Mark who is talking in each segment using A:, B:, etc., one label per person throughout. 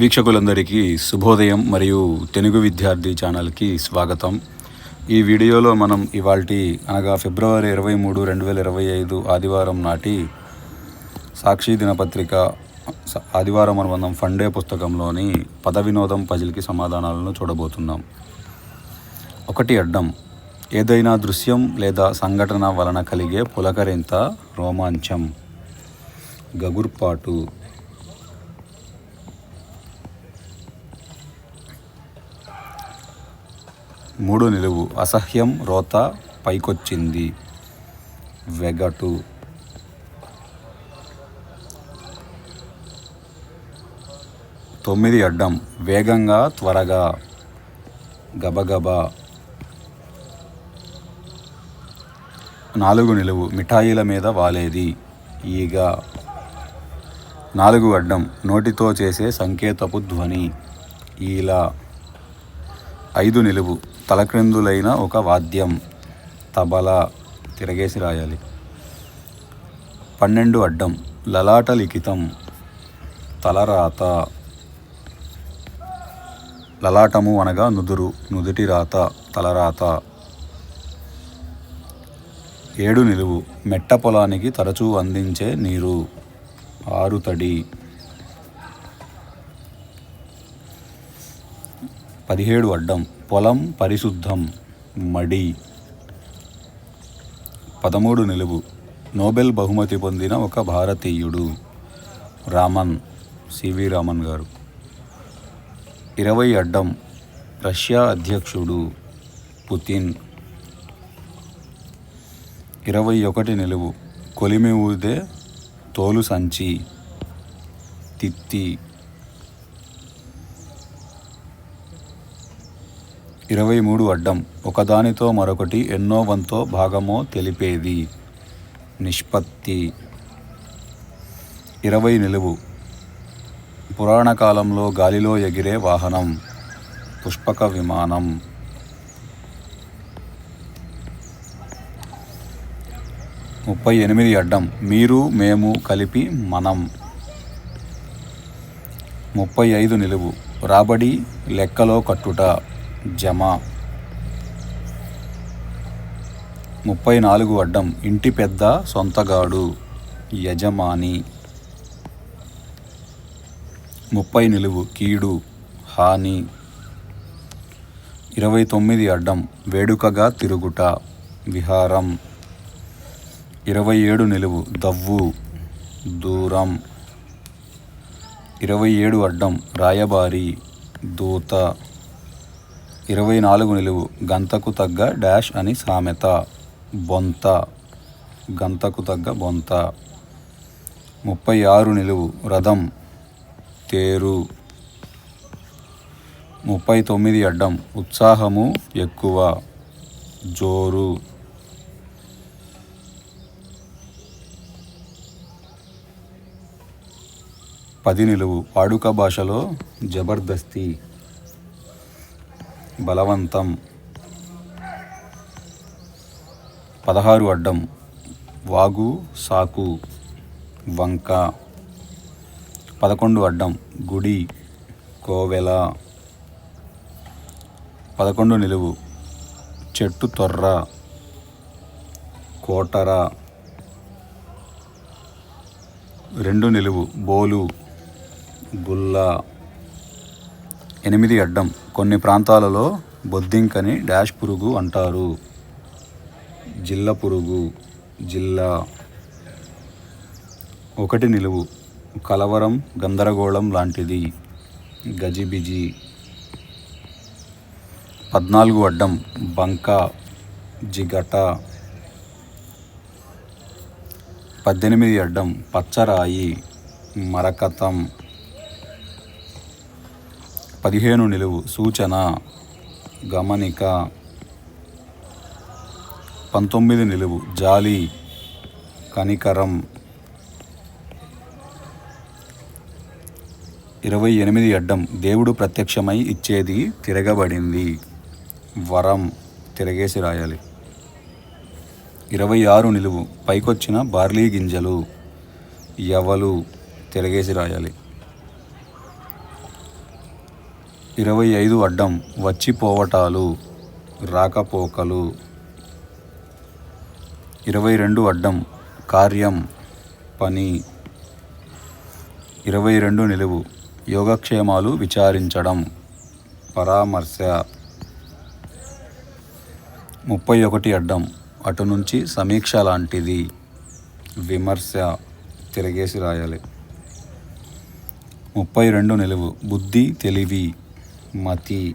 A: వీక్షకులందరికీ శుభోదయం మరియు తెలుగు విద్యార్థి ఛానల్కి స్వాగతం. ఈ వీడియోలో మనం ఇవాల్టి అనగా ఫిబ్రవరి ఇరవై మూడు రెండు వేల ఇరవై ఐదు ఆదివారం నాటి సాక్షి దినపత్రిక ఆదివారం అనుబంధం ఫండే పుస్తకంలోని పద వినోదం పజిల్కి సమాధానాలను చూడబోతున్నాం. ఒకటి అడ్డం ఏదైనా దృశ్యం లేదా సంఘటన వలన కలిగే పులకరింత రోమాంచం. గగుర్పాటు మూడు నిలువు. అసహ్యం రోత పైకొచ్చింది. వెగటు. తొమ్మిది అడ్డం. వేగంగా త్వరగా. గబగబా. నాలుగు నిలువు. మిఠాయిల మీద వాలేది. ఈగ. నాలుగు అడ్డం. నోటితో చేసే సంకేతపు ధ్వని. ఈలా. ఐదు నిలువు తలక్రిందులైన ఒక వాద్యం తబల తిరగేసి రాయాలి. పన్నెండు అడ్డం లలాట లిఖితం తలరాత. లలాటము అనగా నుదురు నుదుటి రాత తలరాత. ఏడు నిలువు మెట్ట పొలానికి తరచూ అందించే నీరు. ఆరు తడి. పదిహేడు అడ్డం. పొలం పరిశుద్ధం. మడి. పదమూడు నిలువు. నోబెల్ బహుమతి పొందిన ఒక భారతీయుడు రామన్ సివి రామన్ గారు. ఇరవై అడ్డం. రష్యా అధ్యక్షుడు పుతిన్. ఇరవై ఒకటి నిలువు. కొలిమి ఊదే తోలు సంచి. తిత్తి. ఇరవై మూడు అడ్డం ఒకదానితో మరొకటి ఎన్నో వంతో భాగమో తెలిపేది. నిష్పత్తి. ఇరవై నిలువు. పురాణకాలంలో గాలిలో ఎగిరే వాహనం. పుష్పక విమానం. ముప్పై ఎనిమిది అడ్డం మీరు మేము కలిపి మనం. ముప్పై ఐదు నిలువు. రాబడి లెక్కలో కట్టుట. జమ. ముప్పై నాలుగు అడ్డం ఇంటి పెద్ద సొంతగాడు యజమాని. ముప్పై నిలువు కీడు హాని. ఇరవై తొమ్మిది అడ్డం వేడుకగా తిరుగుట విహారం. ఇరవై ఏడు నిలువు దవ్వు దూరం. ఇరవై ఏడు అడ్డం రాయబారి దూత. ఇరవై నాలుగు నిలువు. గంతకు తగ్గ డాష్ అని సామెత. బొంత. గంతకు తగ్గ బొంత. ముప్పై ఆరు నిలువు. రథం. తేరు. ముప్పై తొమ్మిది అడ్డం. ఉత్సాహము ఎక్కువ. జోరు. పది నిలువు. వాడుక భాషలో జబర్దస్తి. బలవంతం. పదహారు అడ్డం. వాగు సాకు వంక. పదకొండు అడ్డం. గుడి కోవెల. పదకొండు నిలువు. చెట్టు తొర్ర. కోటర. రెండు నిలువు. బోలు. గుల్ల. ఎనిమిది అడ్డం. కొన్ని ప్రాంతాలలో బొద్దింకని డాష్ పురుగు అంటారు. జిల్ల పురుగు జిల్లా. ఒకటి నిలువు. కలవరం గందరగోళం లాంటిది. గజిబిజి. పద్నాలుగు అడ్డం. బంక జిగట. పద్దెనిమిది అడ్డం. పచ్చరాయి మరకతం. పదిహేను నిలువు సూచన గమనిక. పంతొమ్మిది నిలువు జాలి కనికరం. ఇరవై ఎనిమిది అడ్డం దేవుడు ప్రత్యక్షమై ఇచ్చేది తిరగబడింది. వరం తిరగేసి రాయాలి. ఇరవై ఆరు నిలువు పైకొచ్చిన బార్లీ గింజలు యవలు తిరగేసి రాయాలి. ఇరవై ఐదు అడ్డం వచ్చిపోవటాలు రాకపోకలు. ఇరవై రెండు అడ్డం కార్యం పని. ఇరవై రెండు నిలువు యోగక్షేమాలు విచారించడం పరామర్శ. ముప్పై ఒకటి అడ్డం అటు నుంచి సమీక్ష లాంటిది విమర్శ తిరగేసి రాయాలి. ముప్పై రెండు నిలువు బుద్ధి తెలివి మతి.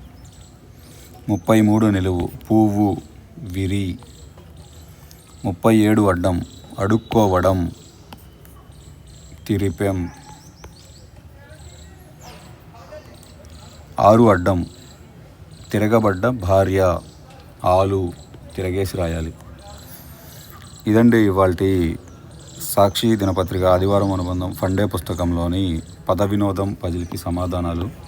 A: ముప్పై మూడు నిలువు. పువ్వు విరి. ముప్పై ఏడు అడ్డం. అడుక్కోవడం. తిరిపెం. ఆరు అడ్డం. తిరగబడ్డ భార్య. ఆలు తిరగేసి రాయాలి. ఇదండి ఇవాళ సాక్షి దినపత్రిక ఆదివారం అనుబంధం. ఫండే పుస్తకంలోని పద వినోదం పజిల్కి సమాధానాలు.